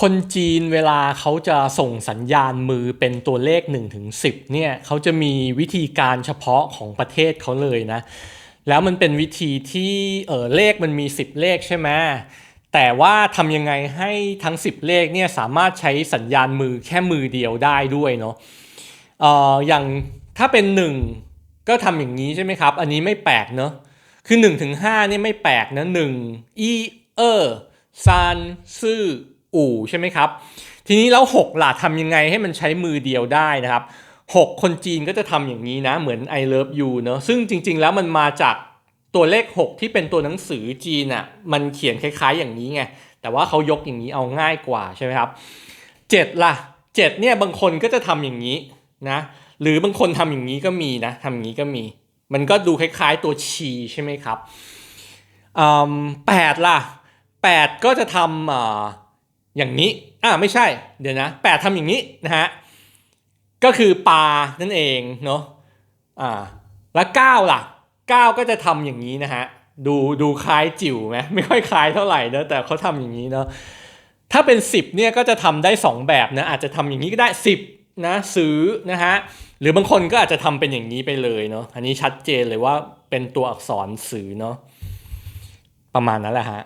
คนจีนเวลาเขาจะส่งสัญญาณมือเป็นตัวเลข1ถึงเนี่ยเขาจะมีวิธีการเฉพาะของประเทศเขาเลยนะ แล้วมันเป็นวิธีที่เออเลขมันมี 10 เลขใช่ไหมแต่ว่าทำยังไงให้ทั้ง 10 เลขเนี่ยสามารถใช้สัญญาณมือแค่มือเดียวได้ด้วยเนาะเอออย่างถ้าเป็น 1 ก็ทำอย่างนี้ใช่ไหมครับ อันนี้ไม่แปลกเนาะคือ1ถึงเนี่ยไม่แปลกนะ1อีเออซานซื่อ อู่ใช่ไหมครับ ทีนี้แล้ว6ล่ะทำยังไงให้มันใช้มือเดียวได้นะครับ 6 คนจีนก็จะทำอย่างนี้นะ เหมือน I love you เนอะซึ่งจริง ๆ แล้วมันมาจากตัวเลข 6 ที่เป็นตัวหนังสือจีนอะ่ะมันเขียนคล้าย ๆ อย่างนี้ไง แต่ว่าเขายกอย่างนี้เอาง่ายกว่าใช่ไหมครับ7ล่ะ7เนี่ยบางคนก็จะทำอย่างนี้นะหรือบางคนทำอย่างนี้ก็มีนะทำอย่างนี้ก็มี มันก็ดูคล้ายๆตัวชีใช่ไหมครับอืมแปดล่ะ8ก็จะทำ อย่างนี้อ่าไม่ใช่เดี๋ยวนะแปดทำอย่างนี้นะฮะก็คือปลานั่นเองเนาะอ่าแล้วเก้าล่ะเก้าก็จะทำอย่างนี้นะฮะดูดูคล้ายจิ๋วไหมไม่ค่อยคล้ายเท่าไหร่นะแต่เขาทำอย่างนี้เนาะถ้าเป็น 10เนี่ยก็จะทำได้ 2 แบบนะอาจจะทำอย่างนี้ก็ได้ 10นะซื้อนะฮะหรือบางคนก็อาจจะทำเป็นอย่างนี้ไปเลยเนาะอันนี้ชัดเจนเลยว่าเป็นตัวอักษรซื้อเนาะประมาณนั้นแหละฮะ